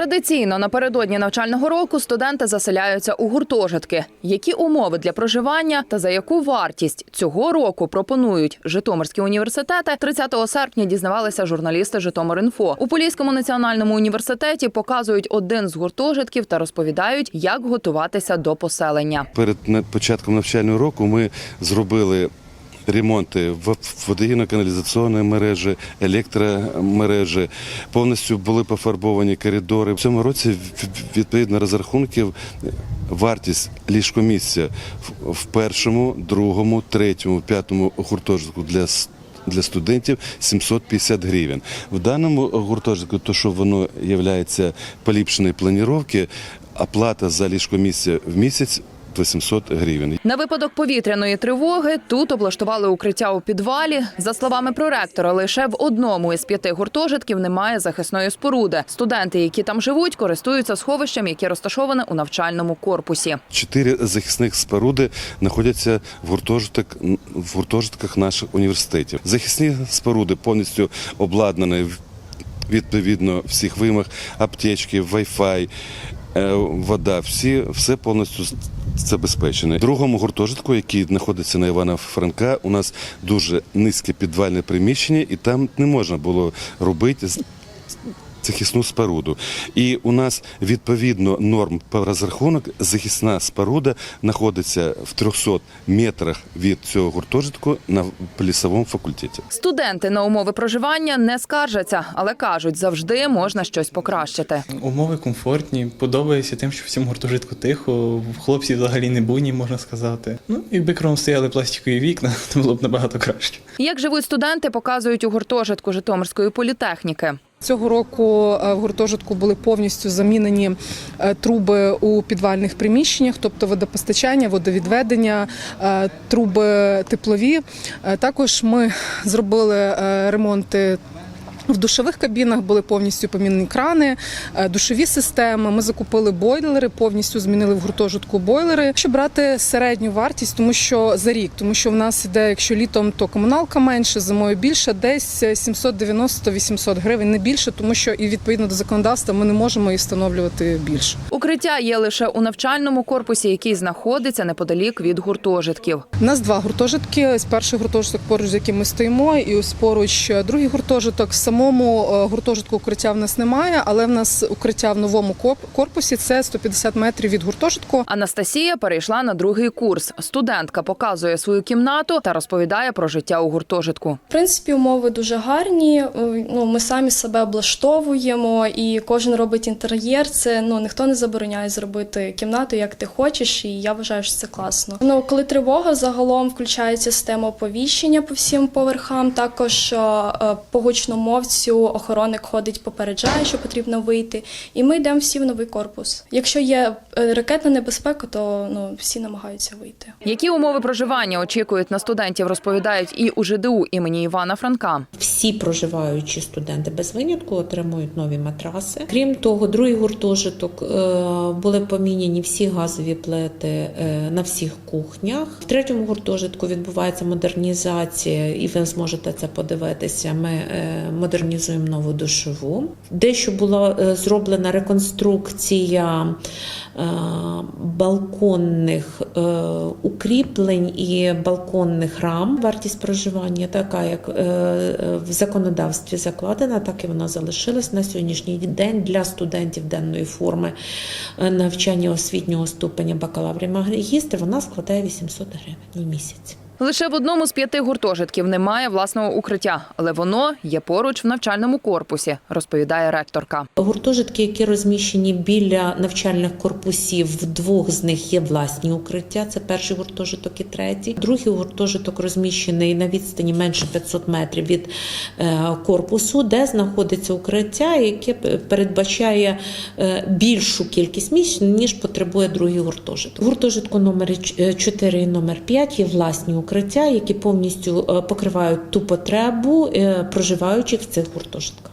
Традиційно напередодні навчального року студенти заселяються у гуртожитки. Які умови для проживання та за яку вартість цього року пропонують Житомирські університети? 30 серпня дізнавалися журналісти Житомир.Інфо. У Поліському національному університеті показують один з гуртожитків та розповідають, як готуватися до поселення. Перед початком навчального року ми зробили ремонти в водогінно-каналізаційної мережі, електромережі. Повністю були пофарбовані коридори. В цьому році відповідно розрахунків вартість ліжкомісця в- першому, другому, третьому, п'ятому гуртожитку для для студентів 750 гривень. В даному гуртожитку, то що воно є поліпшеної планіровки, оплата за ліжкомісце в місяць 800 гривень. На випадок повітряної тривоги тут облаштували укриття у підвалі. За словами проректора, лише в одному із п'яти гуртожитків немає захисної споруди. Студенти, які там живуть, користуються сховищем, яке розташоване у навчальному корпусі. Чотири захисних споруди знаходяться в гуртожиток в гуртожитках наших університетів. Захисні споруди повністю обладнані відповідно всіх вимог, аптечки, Wi-Fi, е, вода, всі все повністю з- забезпечено. В другому гуртожитку, який знаходиться на Івана Франка, у нас дуже низьке підвальне приміщення, і там не можна було робити захисну споруду. І у нас відповідно норм по розрахунок захисна споруда знаходиться в 300 метрах від цього гуртожитку на лісовому факультеті. Студенти на умови проживання не скаржаться, але кажуть, завжди можна щось покращити. Умови комфортні, подобається тим, що в цьому гуртожитку тихо, хлопці взагалі не буйні, можна сказати. Ну, якби кругом стояли пластикові вікна, то було б набагато краще. Як живуть студенти, показують у гуртожитку Житомирської політехніки. Цього року е, в гуртожитку були повністю замінені е, труби у підвальних приміщеннях, тобто водопостачання, водовідведення, е, труби теплові. Також ми зробили ремонти. В душових кабінах були повністю помінені крани, е, душові системи. Ми закупили бойлери, повністю змінили в гуртожитку бойлери. Якщо брати середню вартість, тому що за рік, тому що в нас іде, якщо літом, то комуналка менше, зимою більше, десь 790-800 гривень, не більше, тому що і відповідно до законодавства ми не можемо і встановлювати більше. Укриття є лише у навчальному корпусі, який знаходиться неподалік від гуртожитків. У нас два гуртожитки. Перший гуртожиток поруч, з яким ми стоїмо, і ось поруч е, другий гуртожиток. В самому е, гуртожитку укриття в нас немає, але в нас укриття в новому корпусі це 150 метрів від гуртожитку. Анастасія перейшла на другий курс. Студентка показує свою кімнату та розповідає про життя у гуртожитку. В принципі, умови дуже гарні. Е, Ну, ми самі себе облаштовуємо, і кожен робить інтер'єр. Це ну ніхто не забороняє зробити кімнату, як ти хочеш, і я вважаю, що це класно. Ну, коли тривога, загалом включається система оповіщення по всім поверхам. Також е, е, гучномовцю охоронник ходить, попереджає, що потрібно вийти. І ми йдемо всі в новий корпус. Якщо є е, ракетна небезпека, то ну всі намагаються вийти. Які умови проживання очікують на студентів, розповідають і у ЖДУ імені Івана Франка. Всі проживаючі студенти без винятку отримують нові матраси. Крім того, другий гуртожиток е, були поміняні всі газові плити е, на всіх кухнях. В третьому гуртожитку відбувається модернізація, і ви зможете це подивитися. Ми е, модернізуємо нову душову. Дещо була зроблена реконструкція балконних укріплень і балконних рам. Вартість проживання така, як в законодавстві закладена, так і вона залишилась на сьогоднішній день для студентів денної форми е, навчання освітнього ступеня бакалаврів магістр. Вона складає 800 гривень в місяць. Лише в одному з п'яти гуртожитків немає власного укриття, але воно є поруч в навчальному корпусі, розповідає ректорка. Гуртожитки, які розміщені біля навчальних корпусів, в двох з них є власні укриття. Це перший гуртожиток і третій. Другий гуртожиток розміщений на відстані менше 500 метрів від е, корпусу, де знаходиться укриття, яке передбачає е, більшу кількість місць, ніж потребує другий гуртожиток. Гуртожитку номер 4 і номер 5 є власні укриття, які повністю е, покривають ту потребу е, проживаючих в цих гуртожитках.